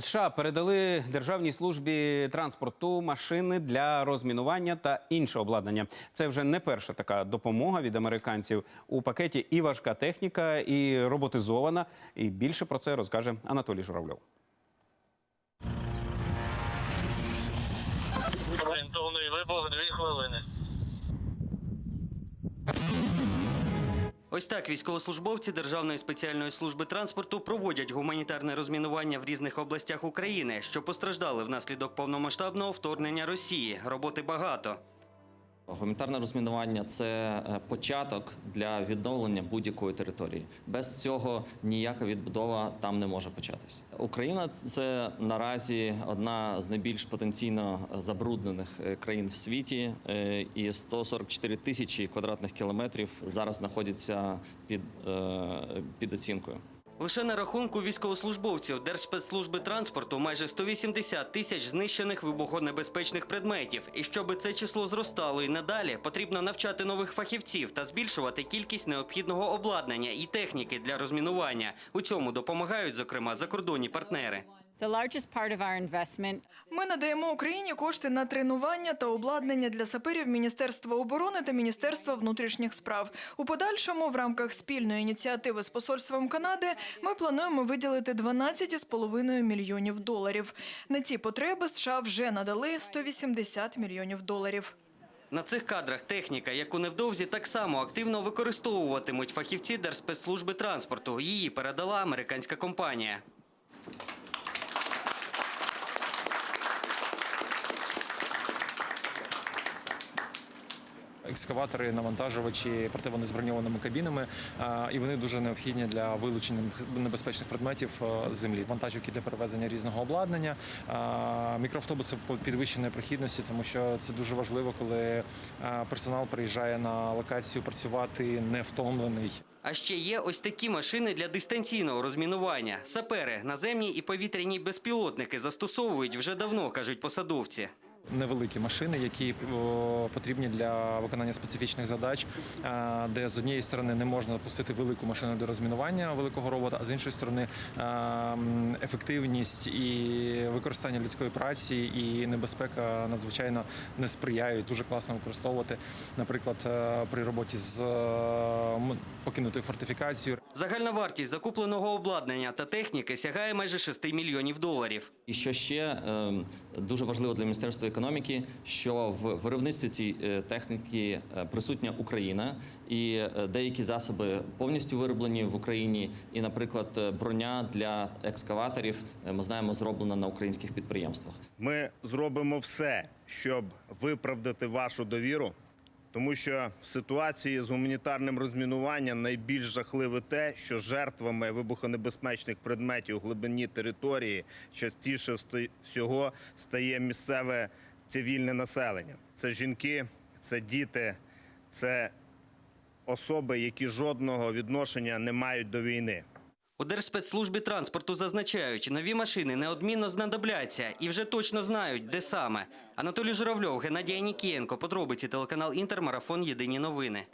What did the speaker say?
США передали Державній службі транспорту машини для розмінування та інше обладнання. Це вже не перша така допомога від американців. У пакеті і важка техніка, і роботизована. І більше про це розкаже Анатолій Журавльов. Орієнтовний вибух 2 хвилини. Ось так військовослужбовці Державної спеціальної служби транспорту проводять гуманітарне розмінування в різних областях України, що постраждали внаслідок повномасштабного вторгнення Росії. Роботи багато. Гуманітарне розмінування це е, початок для відновлення будь-якої території. Без цього ніяка відбудова там не може початися. Україна це наразі одна з найбільш потенційно забруднених е, країн в світі, е, і 144 тисячі квадратних кілометрів зараз знаходяться під, під оцінкою. Лише на рахунку військовослужбовців Держспецслужби транспорту майже 180 тисяч знищених вибухонебезпечних предметів. І щоб це число зростало і надалі, потрібно навчати нових фахівців та збільшувати кількість необхідного обладнання і техніки для розмінування. У цьому допомагають, зокрема, закордонні партнери. The largest part of our investment Ми надаємо Україні кошти на тренування та обладнання для саперів Міністерства оборони та Міністерства внутрішніх справ. У подальшому, в рамках спільної ініціативи з посольством Канади, ми плануємо виділити 12,5 мільйонів доларів. На ці потреби США вже надали 180 мільйонів доларів. На цих кадрах техніка, яку невдовзі так само активно використовуватимуть фахівці Держспецслужби транспорту. Її передала американська компанія. Екскаватори, навантажувачі противонезброньованими кабінами, і вони дуже необхідні для вилучення небезпечних предметів е, з землі. Вантажівки для перевезення різного обладнання, мікроавтобуси підвищеної прохідності, тому що це дуже важливо, коли е, персонал приїжджає на локацію працювати не втомлений. А ще є ось такі машини для дистанційного розмінування. Сапери, наземні і повітряні безпілотники застосовують вже давно, кажуть посадовці. Невеликі машини, які потрібні для виконання специфічних задач, де з однієї сторони не можна пустити велику машину для розмінування великого робота, а з іншої сторони ефективність і використання людської праці і небезпека надзвичайно не сприяють. Дуже класно використовувати, наприклад, е, при роботі з е, покинутою фортифікацією. Загальна вартість закупленого обладнання та техніки сягає майже 6 мільйонів доларів. І що ще е, дуже важливо для міністерства економіки, що в виробництві цієї техніки е, присутня Україна, і е, деякі засоби повністю вироблені в Україні. І, наприклад, е, броня для екскаваторів е, ми знаємо зроблена на українських підприємствах. Ми зробимо все, щоб виправдати вашу довіру, тому що в ситуації з гуманітарним розмінуванням найбільш жахливе те, що жертвами вибухонебезпечних предметів у глибині території частіше всього стає місцеве цивільне населення. Це жінки, це діти, це особи, які жодного відношення не мають до війни. У Держспецслужбі транспорту зазначають, нові машини неодмінно знадобляться і вже точно знають, де саме. Анатолій Журавльов, Геннадій Нікієнко, подробиці телеканал Інтермарафон Єдині новини.